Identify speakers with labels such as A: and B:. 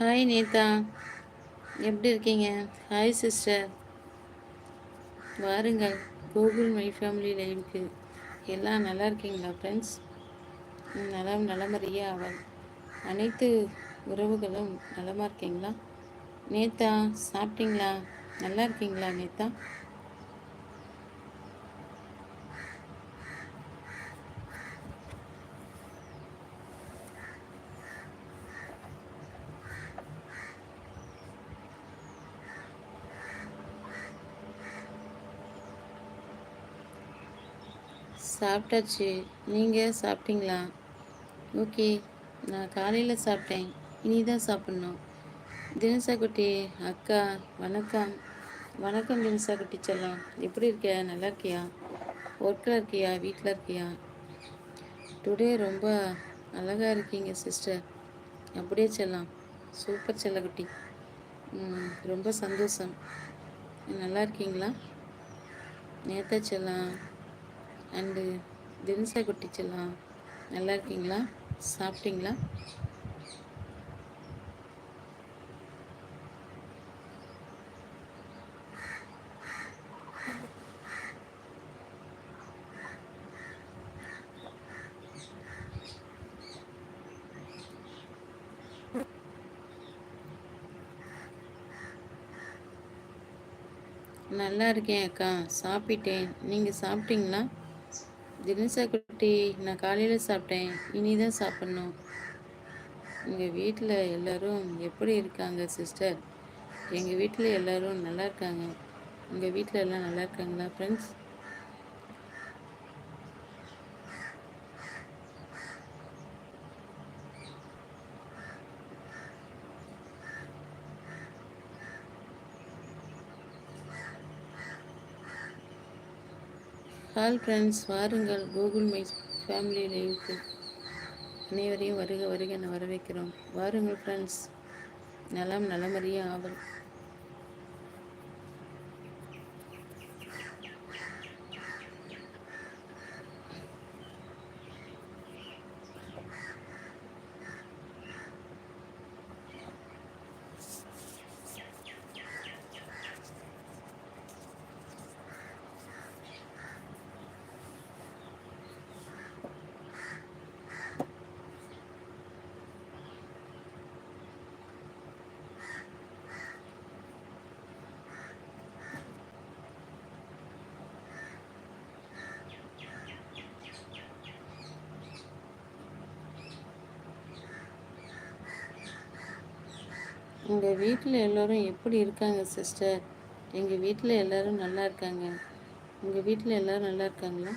A: Hi Netha எப்படி இருக்கீங்க? Hi sister வாருங்கள். கூகுள் மை ஃபேமிலி லைவுக்கு எல்லாம் நல்லா இருக்கீங்களா ஃப்ரெண்ட்ஸ் நலம் நலமறிய அவள். அனைத்து உறவுகளும் நலமாக இருக்கீங்களா? நேத்தா சாப்பிட்டீங்களா? நல்லா இருக்கீங்களா நேத்தா? சாப்பிட்டாச்சு. நீங்கள் சாப்பிட்டீங்களா? ஓகே நான் காலையில் சாப்பிட்டேன். இனி தான் சாப்பிட்ணும். தினசா குட்டி அக்கா வணக்கம். வணக்கம் தினசா குட்டி செல்லம். எப்படி இருக்க? நல்லா இருக்கியா? ஒர்க்கில் இருக்கியா? வீட்டில் இருக்கியா? டுடே ரொம்ப அழகாக இருக்கீங்க சிஸ்டர். அப்படியே செல்லாம். சூப்பர் செல்லக்குட்டி ரொம்ப சந்தோஷம். நல்லா இருக்கீங்களா? நேத்தா செல்லாம். அண்டு தினசா குட்டிச்செல்லாம் நல்லா இருக்கீங்களா சாப்பிட்டீங்களா? நல்லா இருக்கேன் அக்கா சாப்பிட்டேன். நீங்கள் சாப்பிட்டீங்களா? தினசா குட்டி நான் காலையில் சாப்பிட்டேன். இனி தான் சாப்பிட்ணும். எங்கள் வீட்டில் எல்லோரும் எப்படி இருக்காங்க சிஸ்டர் எங்கள் வீட்டில் எல்லோரும் நல்லா இருக்காங்க. உங்கள் வீட்டில் எல்லாம் நல்லா இருக்காங்களா ஃப்ரெண்ட்ஸ் ஹால் ஃப்ரெண்ட்ஸ் வாருங்கள். கூகுள் மை ஃபேமிலி லைவுக்கு அனைவரையும் வருக வருக நான் வரவேற்கிறோம். வாருங்கள் ஃப்ரெண்ட்ஸ் நலம் நலமறிய ஆவல். உங்கள் வீட்டில் எல்லோரும் எப்படி இருக்காங்க சிஸ்டர் எங்கள் வீட்டில் எல்லோரும் நல்லா இருக்காங்க. உங்கள் வீட்டில் எல்லோரும் நல்லா இருக்காங்களா?